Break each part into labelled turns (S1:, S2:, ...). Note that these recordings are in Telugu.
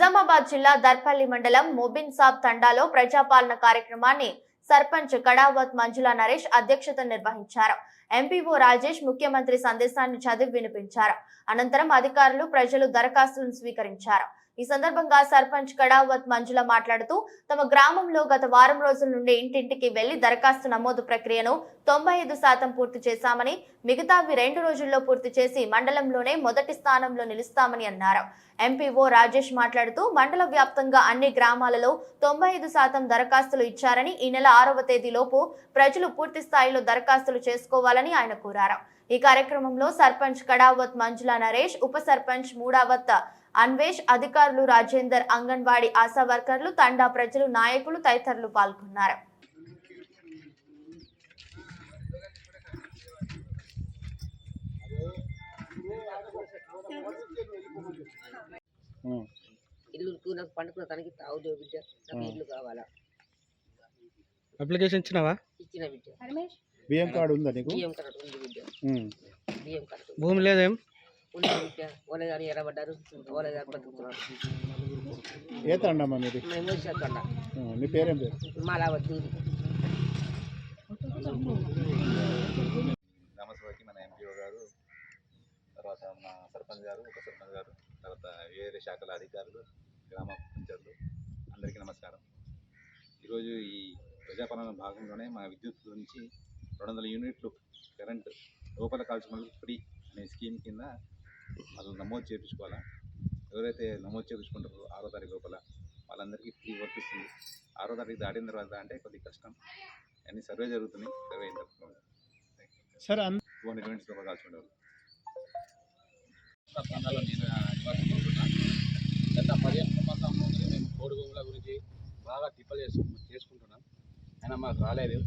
S1: నిజామాబాద్ జిల్లా దర్పల్లి మండలం మొబిన్ సాబ్ తండాలో ప్రజాపాలన కార్యక్రమాన్ని సర్పంచ్ కడావత్ మంజులా నరేష్ అధ్యక్షత నిర్వహించారు. ఎంపీఓ రాజేష్ ముఖ్యమంత్రి సందేశాన్ని చదివి వినిపించారు. అనంతరం అధికారులు ప్రజలు దరఖాస్తులను స్వీకరించారు. ఈ సందర్భంగా సర్పంచ్ కడావత్ మంజుల మాట్లాడుతూ తమ గ్రామంలో గత వారం రోజుల నుండి ఇంటింటికి వెళ్ళి దరఖాస్తు నమోదు ప్రక్రియను తొంభై ఐదు శాతం పూర్తి చేశామని మిగతావి రెండు రోజుల్లో పూర్తి చేసి మండలంలోనే మొదటి స్థానంలో నిలుస్తామని అన్నారు. ఎంపీఓ రాజేష్ మాట్లాడుతూ మండల వ్యాప్తంగా అన్ని గ్రామాలలో తొంభై ఐదు శాతం దరఖాస్తులు ఇచ్చారని ఈ నెల ఆరవ తేదీలోపు ప్రజలు పూర్తి స్థాయిలో దరఖాస్తులు చేసుకోవాలని ఆయన కోరారు. ఈ కార్యక్రమంలో సర్పంచ్ కడావత్ మంజుల నరేష్ ఉప సర్పంచ్ మూడావత్ అన్వేష్ అధికారులు రాజేందర్ అంగన్వాడీ ఆశా వర్కర్లు తండా ప్రజలు నాయకులు తదితరులు పాల్గొన్నారు.
S2: ఇల్లు నాకు పండుకున్న తనకి తాగుదే బిడ్డ. నాకు ఇల్లు కావాలా?
S3: అప్లికేషన్ ఇచ్చినావా?
S2: ఇచ్చిన బిడ్డ.
S4: బియ్యం కార్డు ఉందా నీకు?
S2: బియ్యం ఉంది బిడ్డ.
S3: భూమి లేదేం?
S2: ఉంది బిడ్డ. ఓలే గారు ఎర్రబడ్డారు. ఓలే గారు బతుకుతున్నారు.
S4: ఏ తండమ్మా మీది?
S2: మేము వచ్చేస్తాం
S4: ఆ, నీ పేరేం పేరు?
S2: మాలావద్దు
S5: గ్రామసభకి మన ఎంపీఓ గారు తర్వాత మన సర్పంచ్ గారు ఉప సర్పంచ్ గారు తర్వాత వేరే శాఖల అధికారులు గ్రామ పంచాయతీలు అందరికీ నమస్కారం. ఈరోజు ఈ ప్రజాపాలన భాగంలోనే మన విద్యుత్ గురించి రెండు వందల యూనిట్లు కరెంట్ లోపల కాల్చుమల్ ఫ్రీ అనే స్కీమ్ కింద వాళ్ళు నమోదు చేయించుకోవాలా? ఎవరైతే నమోదు చేయించుకుంటారో ఆరో తారీఖు లోపల వాళ్ళందరికీ ఫ్రీ వర్తిస్తుంది ఆరో తారీఖు దాటిన తర్వాత అంటే కొద్దిగా కష్టం. అన్ని సర్వే జరుగుతున్నాయి. సర్వే అయిన తర్వాత
S4: సరే
S5: టూ హండ్రెడ్ యూనిట్స్ లోపల కాల్చుకుంటారు
S6: ప్రాంతాల్లో నేను నివాసం గత పదిహేను సంవత్సరం మేము కోడి గురించి బాగా తిప్పలు చేసు చేసుకుంటున్నాం. అయినా మాకు రాలేదు.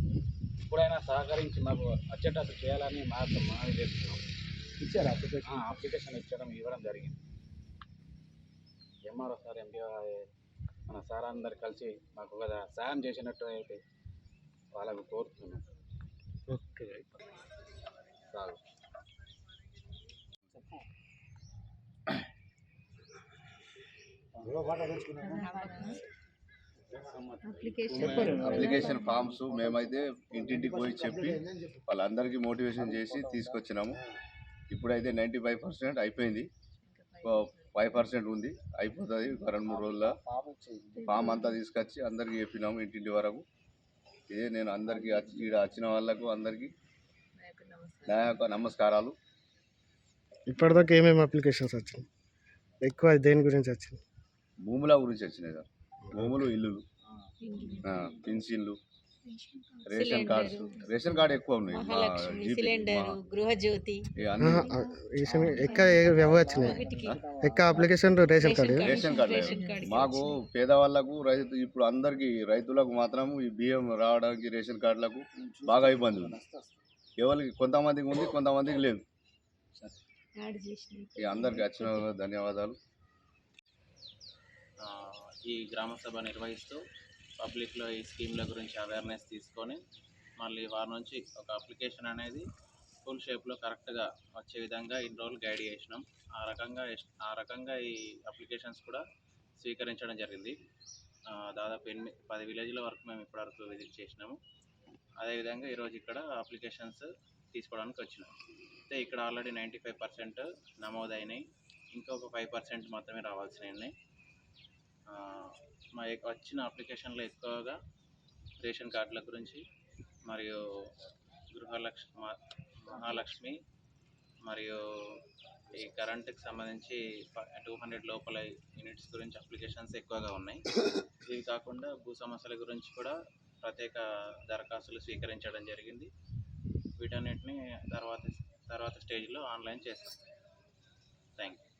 S6: ఇప్పుడైనా సహకరించి మాకు వచ్చేటట్టు చేయాలని మాకు మనవి చేస్తున్నాం.
S4: ఇచ్చారా అప్లికేషన్
S6: అప్లికేషన్ ఇచ్చడం ఇవ్వడం జరిగింది. ఎంఆర్ఓ సార్ ఎంపీఓ మన సార్ అందరు కలిసి మాకు ఒక సాయం చేసినట్టు అయితే వాళ్ళకు కోరుతున్నాం.
S3: ఓకే
S6: చాలు.
S7: అప్లికేషన్ ఫామ్స్ మేమైతే ఇంటింటికి పోయి చెప్పి వాళ్ళందరికీ మోటివేషన్ చేసి తీసుకొచ్చినాము. ఇప్పుడైతే నైంటీ ఫైవ్ పర్సెంట్ అయిపోయింది. ఫైవ్ పర్సెంట్ ఉంది. అయిపోతుంది ఒక రెండు మూడు రోజుల ఫామ్ అంతా తీసుకొచ్చి అందరికీ చెప్పినాము ఇంటింటి వరకు. ఇదే నేను అందరికీ వచ్చి- ఈడ వచ్చిన వాళ్ళకు అందరికీ నా యొక్క నమస్కారాలు.
S3: ఇప్పటిదాకా ఏమేమి అప్లికేషన్స్ వచ్చినాయి? ఎక్కువ దేని గురించి వచ్చింది
S7: భూముల గురించి వచ్చినాయి సార్. భూములు ఇల్లులు. పెన్షన్లు రేషన్ కార్డ్స్. రేషన్ కార్డు ఎక్కువ ఉన్నాయి.
S8: సిలిండర్ గృహజ్యోతి.
S7: ఈ అన్ని
S3: ఎక్క application ration card?
S8: Ration
S7: ration card.
S8: Ration
S7: మాకు పేదవాళ్ళకు రైతు ఇప్పుడు అందరికి రైతులకు మాత్రం ఈ బియ్యం రావడానికి రేషన్ కార్డులకు బాగా ఇబ్బంది ఉంది. ఎవరికి కొంతమందికి ఉంది కొంతమందికి లేదు. అందరికి వచ్చిన ధన్యవాదాలు.
S9: ఆ, ఈ గ్రామ సభ నిర్వహిస్తూ పబ్లిక్లో ఈ స్కీమ్ల గురించి అవేర్నెస్ తీసుకొని మళ్ళీ వారి నుంచి ఒక అప్లికేషన్ అనేది ఫుల్ షేప్లో కరెక్ట్గా వచ్చే విధంగా ఇన్ని రోజులు గైడ్ చేసినాం. ఆ రకంగా ఆ రకంగా ఈ అప్లికేషన్స్ కూడా స్వీకరించడం జరిగింది. దాదాపు ఎన్ని పది విలేజ్ల వరకు మేము ఇప్పటివరకు విజిట్ చేసినాము. అదేవిధంగా ఈరోజు ఇక్కడ అప్లికేషన్స్ తీసుకోవడానికి వచ్చినాం. అయితే ఇక్కడ ఆల్రెడీ నైంటీ ఫైవ్ పర్సెంట్ నమోదైనాయి. ఇంకొక ఫైవ్ పర్సెంట్ మాత్రమే రావాల్సినవి ఉన్నాయి. మా వచ్చిన అప్లికేషన్లో ఎక్కువగా రేషన్ కార్డుల గురించి మరియు గృహలక్ష్మి మహాలక్ష్మి మరియు ఈ కరెంటుకి సంబంధించి టూ హండ్రెడ్ లోపల యూనిట్స్ గురించి అప్లికేషన్స్ ఎక్కువగా ఉన్నాయి. ఇవి కాకుండా భూ సమస్యల గురించి కూడా ప్రత్యేక దరఖాస్తులు స్వీకరించడం జరిగింది. వీటన్నిటిని తర్వాత తర్వాత స్టేజ్లో ఆన్లైన్ చేస్తాం థ్యాంక్ యూ